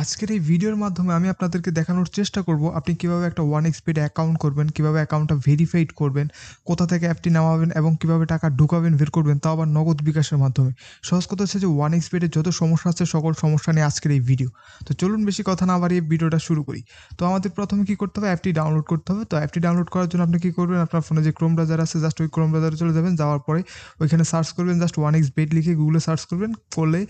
আজকের এই ভিডিওর মাধ্যমে আমি আপনাদেরকে দেখানোর চেষ্টা করব আপনি কীভাবে একটা ওয়ান এক্সপিড অ্যাকাউন্ট করবেন, কীভাবে অ্যাকাউন্টটা ভেরিফাইড করবেন, কোথা থেকে অ্যাপটি নামাবেন এবং কীভাবে টাকা ঢুকাবেন, বের করবেন, তাও আবার নগদ বিকাশের মাধ্যমে। সহজ কথা হচ্ছে যে ওয়ান এক্সপিডের যত সমস্যা আছে, সকল সমস্যা নিয়ে আজকের এই ভিডিও তো চলুন বেশি কথা না বাড়িয়ে ভিডিওটা শুরু করি। তো আমাদের প্রথমে কি করতে হবে? অ্যাপটি ডাউনলোড করতে হবে। তো অ্যাপটি ডাউনলোড করার জন্য আপনি কি করবেন? আপনার ফোনে যে ক্রোম ব্রাউজার আছে জাস্ট ওই ক্রোম ব্রাউজারে চলে যাবেন, যাওয়ার পরে ওইখানে সার্চ করবেন জাস্ট ওয়ান এক্স বেড লিখে গুগলে সার্চ করবেন, করলে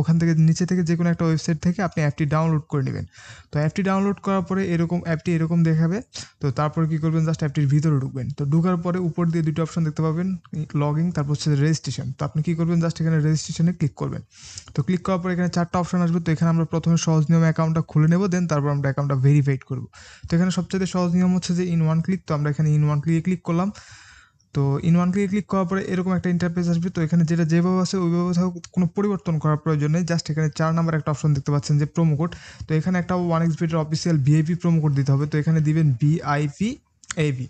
ওখান থেকে নিচে থেকে যে কোনো একটা ওয়েবসাইট থেকে আপনি অ্যাপটি ডাউনলোড করে নেবেন। তো অ্যাপটি ডাউনলোড করার পরে এরকম অ্যাপটি এরকম দেখাবে। তো তারপরে কি করবেন? জাস্ট অ্যাপটির ভিতরে ঢুকবেন। তো ঢুকার পরে উপর দিয়ে দুটো অপশন দেখতে পাবেন লগ তারপর হচ্ছে রেজিস্ট্রেশন তো আপনি কি করবেন? জাস্ট এখানে রেজিস্ট্রেশনে ক্লিক করবেন। তো ক্লিক করার পরে এখানে চারটা অপশন আসবে। তো এখানে আমরা প্রথমে সহজ নিয়মে অ্যাকাউন্টটা খুলে নেব দেন তারপর আমরা অ্যাকাউন্টটা ভেরিফাইড করব। তো এখানে সবচেয়ে সহজ নিয়ম হচ্ছে যে ইন ওয়ান ক্লিক তো আমরা এখানে ইন ওয়ান ক্লিকে ক্লিক করলাম। তো ইন ওয়ান ক্লিকে ক্লিক করার পরে এরকম একটা ইন্টারফেস আসবে। তো এখানে যেটা যেভাবে আছে, ওইভাবে কোনো পরিবর্তন করার প্রয়োজন নেই। জাস্ট এখানে চার নাম্বার একটা অপশন দেখতে পাচ্ছেন যে প্রোমো কোড তো এখানে একটা ওয়ান এক্স বিটের অফিসিয়াল ভিআইপি প্রোমো কোড দিতে হবে। তো এখানে দিবেন ভিআইপি এবি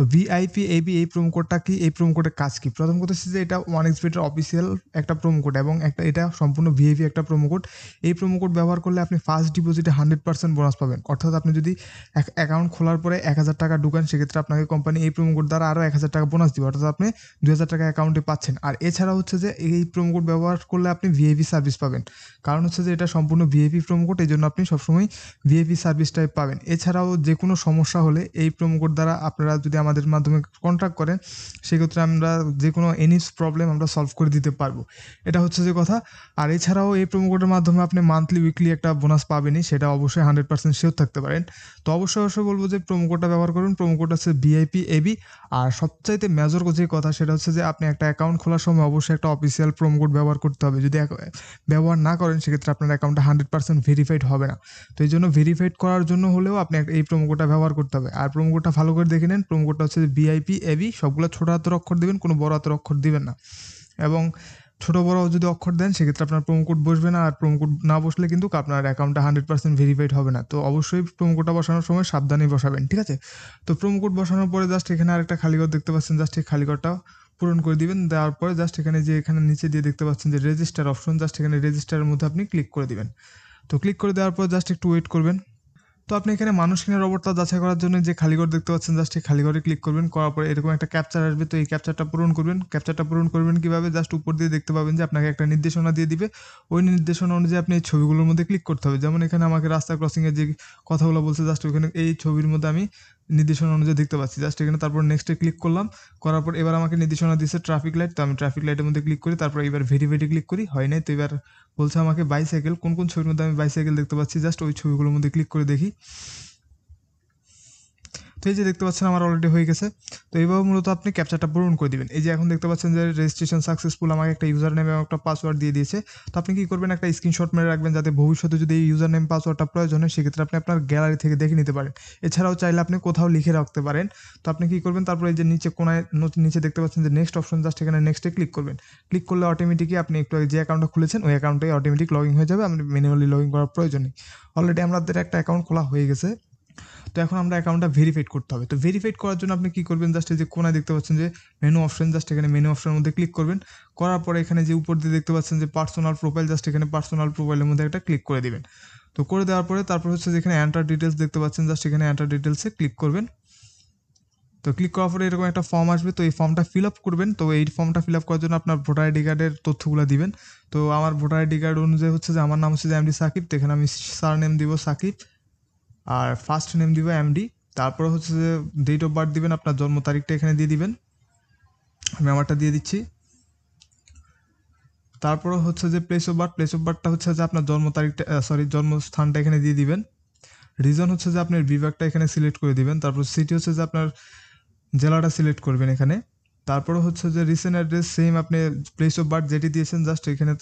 তো ভিআইপি এবি এই প্রোমো কোডটা কি, এই প্রোমো কোডের কাজ কি? প্রথম কথা হচ্ছে যে এটা ওয়ান এক্স বিটের অফিসিয়াল একটা প্রোমো কোড এবং একটা, এটা সম্পূর্ণ ভিআইপি একটা প্রোমো কোড এই প্রোমো কোড ব্যবহার করলে আপনি ফার্স্ট ডিপোজিটে হান্ড্রেড পার্সেন্ট বোনাস পাবেন। অর্থাৎ আপনি যদি এক অ্যাকাউন্ট খোলার পরে এক হাজার টাকা ঢুকান, সেক্ষেত্রে আপনাকে কোম্পানি এই প্রোমো কোড দ্বারা আরও এক হাজার টাকা বোনাস দিবে। অর্থাৎ আপনি দু হাজার টাকা অ্যাকাউন্টে পাচ্ছেন। আর এছাড়া হচ্ছে যে এই প্রোমো কোড ব্যবহার করলে আপনি ভিআইপি সার্ভিস পাবেন। কারণ হচ্ছে যে এটা সম্পূর্ণ ভিআইপি প্রোমো কোড এই জন্য আপনি সবসময় ভিআইপি সার্ভিসটাই পাবেন। এছাড়াও যে কোনো সমস্যা হলে এই প্রোমো কোড দ্বারা আপনারা যদি আমাদের মাধ্যমে কন্ট্যাক্ট করেন সেক্ষেত্রে আমরা যে কোনো এনি প্রবলেম আমরা সলভ করে দিতে পারব। এটা হচ্ছে যে কথা। আর এছাড়াও এই প্রোমো কোডের মাধ্যমে আপনি মান্থলি উইকলি একটা বোনাস পাবেনই, সেটা অবশ্যই হান্ড্রেড পার্সেন্ট শিওর থাকতে পারেন। তো অবশ্যই অবশ্যই বলব যে প্রোমো কোডটা ব্যবহার করুন। প্রোমো কোড হচ্ছে ভিআইপি এবি আর সবচাইতে মেজর যে কথা, সেটা হচ্ছে যে আপনি একটা অ্যাকাউন্ট খোলার সময় অবশ্যই একটা অফিসিয়াল প্রোমো কোড ব্যবহার করতে হবে। যদি ব্যবহার না করেন, সেক্ষেত্রে আপনার অ্যাকাউন্টটা হান্ড্রেড পার্সেন্ট ভেরিফাইড হবে না। তো এই জন্য ভেরিফাইড করার জন্য হলেও আপনি এই প্রোমো কোডটা ব্যবহার করতে হবে। আর প্রোমো কোডটা ভালো করে দেখে নেন। প্রোমো কোডটা হচ্ছে ভিআইপি এবি সবগুলো ছোটো হাতের অক্ষর দিবেন, কোনো বড় হাতের অক্ষর দেবেন না। এবং ছোট বড় যদি অক্ষর দেন, সেক্ষেত্রে আপনার প্রোমো কোড বসবে না, আর প্রোমো কোড না বসলে কিন্তু আপনার অ্যাকাউন্টটা হান্ড্রেড পার্সেন্ট ভেরিফাইড হবে না। তো অবশ্যই প্রোমো কোডটা বসানোর সময় সাবধানেই বসাবেন, ঠিক আছে? তো প্রোমো কোড বসানোর পরে জাস্ট এখানে আরেকটা খালি ঘর দেখতে পাচ্ছেন জাস্ট এই খালি ঘরটা পূরণ করে দিবেন। দেওয়ার পরে জাস্ট এখানে যে এখানে নিচে দিয়ে দেখতে পাচ্ছেন যে রেজিস্টার অপশন জাস্ট এখানে রেজিস্টারের মধ্যে আপনি ক্লিক করে দিবেন। তো ক্লিক করে দেওয়ার পর জাস্ট একটু ওয়েট করবেন। তো আপনি এখানে মানুষ কিনা রোবটটা যাচাই করার জন্য যে খালি ঘর দেখতে পাচ্ছেন জাস্ট এই খালি ঘরে ক্লিক করবেন, করার পরে এরকম একটা ক্যাপচার আসবে। তো এই ক্যাপচারটা পূরণ করবেন। ক্যাপচারটা পূরণ করবেন কীভাবে? জাস্ট উপর দিয়ে দেখতে পাবেন যে আপনাকে একটা নির্দেশনা দিয়ে দিবে। ওই নির্দেশনা অনুযায়ী আপনি এই ছবিগুলোর মধ্যে ক্লিক করতে হবে। যেমন এখানে আমাকে রাস্তা ক্রসিংয়ের যে কথাগুলো বলছে জাস্ট ওখানে এই ছবির মধ্যে আমি নির্দেশনা অনুযায়ী দেখতে পাচ্ছি। জাস্ট এখানে তারপর নেক্সটে ক্লিক করলাম। করার পর এবার আমাকে নির্দেশনা দিচ্ছে ট্রাফিক লাইট তো আমি ট্রাফিক লাইটের মধ্যে ক্লিক করি, তারপর এবার ভেরি ভেরি ক্লিক করি। হয় নাই, তো এবার বলছে আমাকে বাইসাইকেল কোন কোন ছবির মধ্যে আমি বাইসাইকেল দেখতে পাচ্ছি? জাস্ট ওই ছবিগুলোর মধ্যে ক্লিক করে দেখি। তো এই যে দেখতে পাচ্ছেন আমার অলরেডি হয়ে গেছে। তো এইভাবে মূলত আপনি ক্যাপচারটা পূরণ করে দিবেন। এই যে এখন দেখতে পাচ্ছেন যে রেজিস্ট্রেশন সাকসেসফুল আমাকে একটা ইউজার নেম এবং একটা পাসওয়ার্ড দিয়ে দিয়েছে। তো আপনি কি করবেন? একটা স্ক্রিনশট মেরে রাখবেন যাতে ভবিষ্যতে যদি এই ইউজার নেম পাসওয়ার্ডটা প্রয়োজন হয়, সেক্ষেত্রে আপনি আপনার গ্যালারি থেকে দেখে নিতে পারেন। এছাড়াও চাইলে আপনি কোথাও লিখে রাখতে পারেন। তো আপনি কি করবেন? তারপরে এই যে নিচে কোনায় নিচে দেখতে পাচ্ছেন যে নেক্সট অপশন জাস্ট এখানে নেক্সটে ক্লিক করবেন। ক্লিক করলে অটোমেটিকই আপনি একটু যে অ্যাকাউন্টটা খুলেছেন, ওই অ্যাকাউন্টে অটোমেটিক লগ ইন হয়ে যাবে। আপনি ম্যানুয়ালি লগ ইন করার প্রয়োজন নেই। অলরেডি আমাদের একটা অ্যাকাউন্ট খোলা হয়ে গেছে। তো এখন আমরা অ্যাকাউন্টটা ভেরিফাইড করতে হবে। তো ভেরিফাইড করার জন্য আপনি কী করবেন? জাস্ট এই যে কোনায় দেখতে পাচ্ছেন যে মেনু অপশন জাস্ট এখানে মেনু অপশনের মধ্যে ক্লিক করবেন। করার পরে এখানে যে উপর দিয়ে দেখতে পাচ্ছেন যে পার্সোনাল প্রোফাইল জাস্ট এখানে পার্সোনাল প্রোফাইলের মধ্যে একটা ক্লিক করে দেবেন। তো করে দেওয়ার পরে তারপর হচ্ছে যেখানে অ্যান্টার ডিটেলস দেখতে পাচ্ছেন জাস্ট এখানে অ্যান্টার ডিটেলসে ক্লিক করবেন। তো ক্লিক করার পরে এরকম একটা ফর্ম আসবে, তো এই ফর্মটা ফিল আপ করবেন। তো এই ফর্মটা ফিল আপ করার জন্য আপনার ভোটার আইডি কার্ডের তথ্যগুলো দিবেন। তো আমার ভোটার আইডি কার্ড অনুযায়ী হচ্ছে যে আমার নাম হচ্ছে যে এমডি সাকিব তো এখানে আমি সার নেম দিব সাকিব আর ফার্স্ট নেম দিব এমডি তারপরে হচ্ছে যে ডেট অফ বার্থ দিবেন, আপনার জন্ম তারিখটা এখানে দিয়ে দিবেন। আমি আমারটা দিয়ে দিচ্ছি। তারপরে হচ্ছে যে place of birth place of বার্থটা হচ্ছে যে আপনার জন্ম তারিখটা সরি জন্মস্থানটা এখানে দিয়ে দিবেন। রিজন হচ্ছে যে আপনার বিভাগটা এখানে সিলেক্ট করে দিবেন। তারপর সিটি হচ্ছে যে আপনার জেলাটা সিলেক্ট করবেন এখানে। তারপরে হচ্ছে যে রিসেন্ট অ্যাড্রেস সেম আপনি প্লেস অফ বার্থ যেটি দিয়েছেন জাস্ট এখানে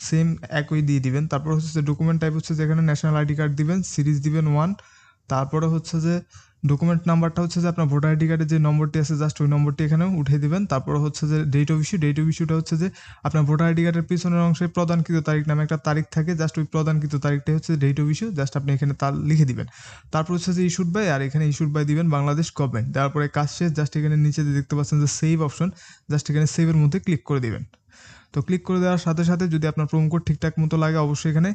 সেম একই দিয়ে দিবেন। তারপর হচ্ছে যে ডকুমেন্ট টাইপ হচ্ছে যে এখানে ন্যাশনাল আইডি কার্ড দিবেন সিরিজ দিবেন ওয়ান তারপরে হচ্ছে যে ডকুমেন্ট নাম্বারটা হচ্ছে যে আপনার ভোটার আইডি কার্ডের যে নম্বরটি আছে জাস্ট ওই নম্বরটি এখানে উঠিয়ে দিবেন। তারপর হচ্ছে যে date of issue date of ইস্যুটা হচ্ছে যে আপনার ভোটার আইডি কার্ডের পিছনের অংশে প্রদানকৃত তারিখ নামে একটা তারিখ থাকে জাস্ট ওই প্রদানকৃত তারিখটাই হচ্ছে ডেট অফ ইস্যু জাস্ট আপনি এখানে তার লিখে দিবেন। তারপর হচ্ছে যে ইস্যুড বাই আর এখানে ইস্যুড বাই দিবেন বাংলাদেশ গভর্নমেন্ট তারপরে কাজ শেষ জাস্ট এখানে নিচে দেখতে পাচ্ছেন যে সেভ অপশন জাস্ট এখানে সেভের মধ্যে ক্লিক করে দিবেন। তো ক্লিক করে দেওয়ার সাথে সাথে যদি আপনার প্রোমো কোড ঠিকঠাক মতো লাগে, অবশ্যই এখানে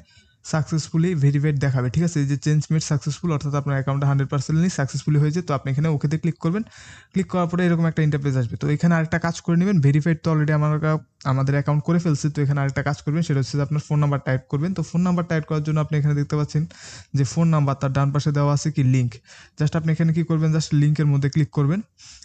সাকসেসফুলি ভেরিফাইড দেখাবে, ঠিক আছে? যে চেঞ্জ মেড সাকসেসফুল অর্থাৎ আপনার অ্যাকাউন্টটা হান্ড্রেড পার্সেন্টলি সাকসেসফুলি হয়েছে, তো আপনি এখানে ওকেতে ক্লিক করবেন। ক্লিক করার পরে এরকম একটা ইন্টারফেস আসবে। তো এখানে আরেকটা কাজ করে নেবেন ভেরিফাইড তো অলরেডি আমার আমাদের অ্যাকাউন্ট করে ফেলছে, তো এখানে আরেকটা কাজ করবেন, সেটা হচ্ছে আপনার ফোন নাম্বার টাইপ করবেন। তো ফোন নাম্বার টাইপ করার জন্য আপনি এখানে দেখতে পাচ্ছেন যে ফোন নাম্বার তার ডান পাশে দেওয়া আছে কি লিঙ্ক জাস্ট আপনি এখানে কি করবেন জাস্ট লিঙ্কের মধ্যে ক্লিক করবেন।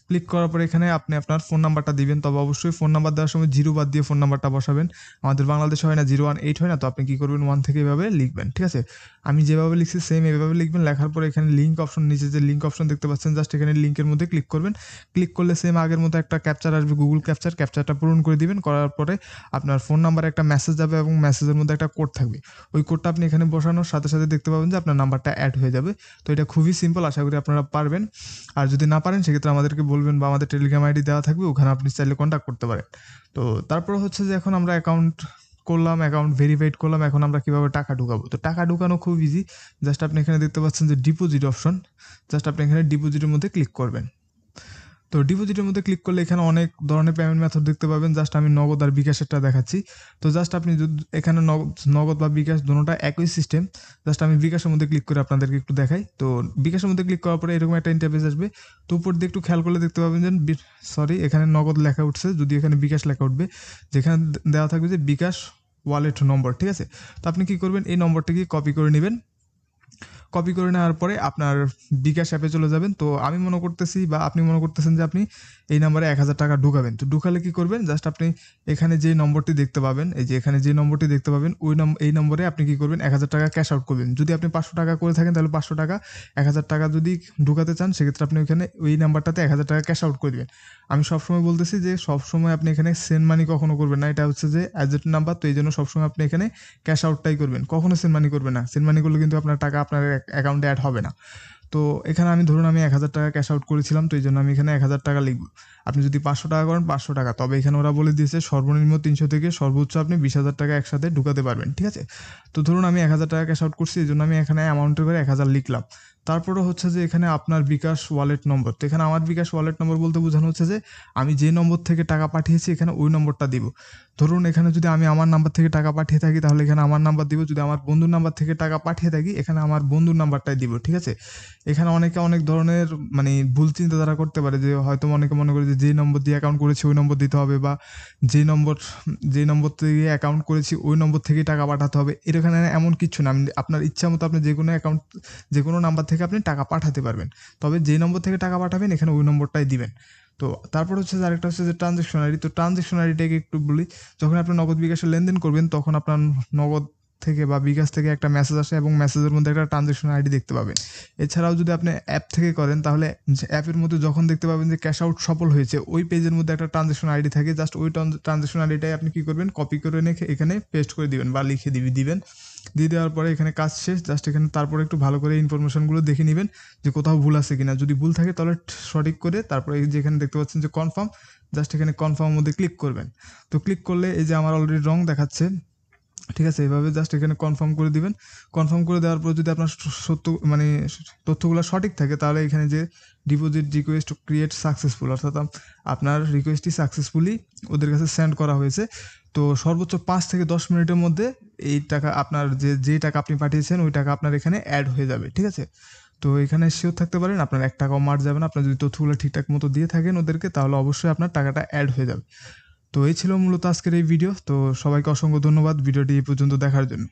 ক্লিক করার পরে এখানে আপনি আপনার ফোন নাম্বারটা দিবেন, তবে অবশ্যই ফোন নাম্বার দেওয়ার সময় জিরো বাদ দিয়ে ফোন নাম্বারটা বসাবেন। আমাদের বাংলাদেশে হয় না জিরো ওয়ান এইট হয় না, তো আপনি কী করবেন ওয়ান থেকে এভাবে লিখবেন, ঠিক আছে? আমি যেভাবে লিখছি সেম এভাবে লিখবেন, লেখার পরে এখানে লিঙ্ক অপশন নিচে যে লিঙ্ক অপশন দেখতে পাচ্ছেন জাস্ট এখানে লিঙ্কের মধ্যে ক্লিক করবেন। ক্লিক করলে সেম আগের মতো একটা ক্যাপচার আসবে গুগল ক্যাপচার ক্যাপচারটা পূরণ করে দিবেন, করার পরে আপনার ফোন নাম্বারে একটা মেসেজ যাবে এবং মেসেজের মধ্যে একটা কোড থাকবে। ওই কোডটা আপনি এখানে বসানোর সাথে সাথে দেখতে পাবেন যে আপনার নাম্বারটা অ্যাড হয়ে যাবে। তো এটা খুবই সিম্পল আশা করি আপনারা পারবেন। আর যদি না পারেন, সেক্ষেত্রে আমাদেরকে বলবেন বা আমাদের টেলিগ্রাম আইডি দেওয়া থাকবে, ওখানে আপনি চাইলে কন্ট্যাক্ট করতে পারেন। তো তারপর হচ্ছে যে এখন আমরা অ্যাকাউন্ট করলাম অ্যাকাউন্ট ভেরিফাইড করলাম, এখন আমরা কীভাবে টাকা ঢুকাবো? তো টাকা ঢুকানো খুব ইজি জাস্ট আপনি এখানে দেখতে পাচ্ছেন যে ডিপোজিট অপশন জাস্ট আপনি এখানে ডিপোজিটের মধ্যে ক্লিক করবেন। তো ডিপোজিটের মধ্যে ক্লিক করলে এখানে অনেক ধরনের পেমেন্ট মেথড দেখতে পাবেন। জাস্ট আমি নগদ আর বিকাশেরটা দেখাচ্ছি। তো জাস্ট আপনি এখানে নগদ নগদ বা বিকাশ দুটোটা একই সিস্টেম জাস্ট আমি বিকাশের মধ্যে ক্লিক করে আপনাদেরকে একটু দেখাই। তো বিকাশের মধ্যে ক্লিক করার পরে এরকম একটা ইন্টারফেস আসবে। তো উপর দিয়ে একটু খেয়াল করলে দেখতে পাবেন যে সরি এখানে নগদ লেখা উঠছে। যদি এখানে বিকাশ লেখা উঠবে, যেখানে দেওয়া থাকবে যে বিকাশ ওয়ালেট নম্বর ঠিক আছে? তো আপনি কী করবেন? এই নম্বরটাকে কপি করে নেবেন। কপি করে নেওয়ার পরে আপনার বিকাশ অ্যাপে চলে যাবেন। তো আমি মনে করতেছি বা আপনি মনে করতেছেন যে আপনি এই নম্বরে এক হাজার টাকা ঢুকাবেন। তো ঢুকালে কি করবেন? জাস্ট আপনি এখানে যে নম্বরটি দেখতে পাবেন, এই যে এখানে যে নম্বরটি দেখতে পাবেন, ওই নম্বর এই নম্বরে আপনি কি করবেন? এক হাজার টাকা ক্যাশ আউট করবেন। যদি আপনি পাঁচশো টাকা করে থাকেন, তাহলে পাঁচশো টাকা, এক হাজার টাকা যদি ঢুকাতে চান, সেক্ষেত্রে আপনি ওইখানে ওই নাম্বারটাতে এক হাজার টাকা ক্যাশ আউট করে দেবেন। আমি সবসময় বলতেছি যে সবসময় আপনি এখানে সেন্ড মানি কখনো করবেন না। এটা হচ্ছে যে অ্যাজেট নাম্বার তো এই জন্য সবসময় আপনি এখানে ক্যাশ আউটটাই করবেন। কখনো সেন্ড মানি করবেন না। সেন্ড মানি করলে কিন্তু আপনার টাকা আপনার অ্যাকাউন্টে অ্যাড হবে না। তো এখানে আমি ধরুন আমি এক হাজার টাকা ক্যাশ আউট করেছিলাম, তো এই জন্য আমি এখানে এক হাজার টাকা লিখব। আপনি যদি পাঁচশো টাকা করেন, পাঁচশো টাকা। তবে এখানে ওরা বলে দিয়েছে, সর্বনিম্ন তিনশো থেকে সর্বোচ্চ আপনি বিশ হাজার টাকা একসাথে ঢুকাতে পারবেন, ঠিক আছে? তো ধরুন আমি এক হাজার টাকা ক্যাশ আউট করছি, এই জন্য আমি এখানে অ্যামাউন্টের করে এক হাজার লিখলাম। তারপরে হচ্ছে যে এখানে আপনার বিকাশ ওয়ালেট নম্বর তো এখানে আমার বিকাশ ওয়ালেট নম্বর বলতে বোঝানো হচ্ছে যে আমি যে নম্বর থেকে টাকা পাঠিয়েছি এখানে ওই নম্বরটা দিব। ধরুন এখানে যদি আমি আমার নাম্বার থেকে টাকা পাঠিয়ে থাকি, তাহলে এখানে আমার নাম্বার দিব। যদি আমার বন্ধুর নাম্বার থেকে টাকা পাঠিয়ে থাকি, এখানে আমার বন্ধুর নাম্বারটাই দিব, ঠিক আছে? এখানে অনেকে অনেক ধরনের মানে ভুল চিন্তাধারা করতে পারে যে হয়তো অনেকে মনে করে যে যে নম্বর দিয়ে অ্যাকাউন্ট করেছি ওই নম্বর দিতে হবে বা যে নম্বর যে নম্বর থেকে অ্যাকাউন্ট করেছি ওই নম্বর থেকেই টাকা পাঠাতে হবে। এর এখানে এমন কিছু না। আপনি আপনার ইচ্ছা মতো আপনি যে কোনো অ্যাকাউন্ট যে কোনো নাম্বার থেকে আপনি টাকা পাঠাতে পারবেন। তবে যে নম্বর থেকে টাকা পাঠাবেন, এখানে ওই নম্বরটাই দিবেন। তো তারপর হচ্ছে আরেকটা হচ্ছে যে ট্রানজেকশন আইডি তো ট্রানজেকশন আইডিটাকে একটু বলি, যখন আপনি নগদ বিকাশে লেনদেন করবেন, তখন আপনার নগদ থেকে বা বিকাশ থেকে একটা মেসেজ আসে এবং মেসেজের মধ্যে একটা ট্রানজেকশন আইডি দেখতে পাবেন। এছাড়াও যদি আপনি অ্যাপ থেকে করেন, তাহলে অ্যাপের মধ্যে যখন দেখতে পাবেন যে ক্যাশ আউট সফল হয়েছে, ওই পেজের মধ্যে একটা ট্রানজেকশন আইডি থাকে। জাস্ট ওই ট্রানজেকশন আইডিটাই আপনি কী করবেন? কপি করে রেখে এখানে পেস্ট করে দিবেন বা লিখে দিবি, দিবেন। দিয়ে দেওয়ার পরে এখানে কাজ শেষ জাস্ট এখানে তারপরে একটু ভালো করে ইনফরমেশনগুলো দেখে নেবেন যে কোথাও ভুল আছে কিনা। যদি ভুল থাকে, তাহলে সঠিক করে তারপরে এই যে এখানে দেখতে পাচ্ছেন যে কনফার্ম জাস্ট এখানে কনফার্মের মধ্যে ক্লিক করবেন। তো ক্লিক করলে এই যে আমার অলরেডি রং দেখাচ্ছে ঠিক আছে, এভাবে জাস্ট এখানে কনফার্ম করে দিবেন। কনফার্ম করে দেওয়ার পর যদি আপনার সত্য মানে তথ্যগুলো সঠিক থাকে, তাহলে এখানে যে ডিপোজিট রিকোয়েস্ট ক্রিয়েট সাকসেসফুল অর্থাৎ আপনার রিকোয়েস্টটি সাকসেসফুলি ওদের কাছে সেন্ড করা হয়েছে। তো সর্বোচ্চ পাঁচ থেকে দশ মিনিটের মধ্যে এই টাকা আপনার যে যে টাকা আপনি পাঠিয়েছেন, ওই টাকা আপনার এখানে অ্যাড হয়ে যাবে, ঠিক আছে? তো এখানে শিওর থাকতে পারেন, আপনার এক টাকাও মার যাবে না। আপনার যদি তথ্যগুলো ঠিকঠাক মতো দিয়ে থাকেন ওদেরকে, তাহলে অবশ্যই আপনার টাকাটা অ্যাড হয়ে যাবে। তো এই ছিল মূলত আজকের এই ভিডিও তো সবাইকে অসংখ্য ধন্যবাদ ভিডিওটি এই পর্যন্ত দেখার জন্য।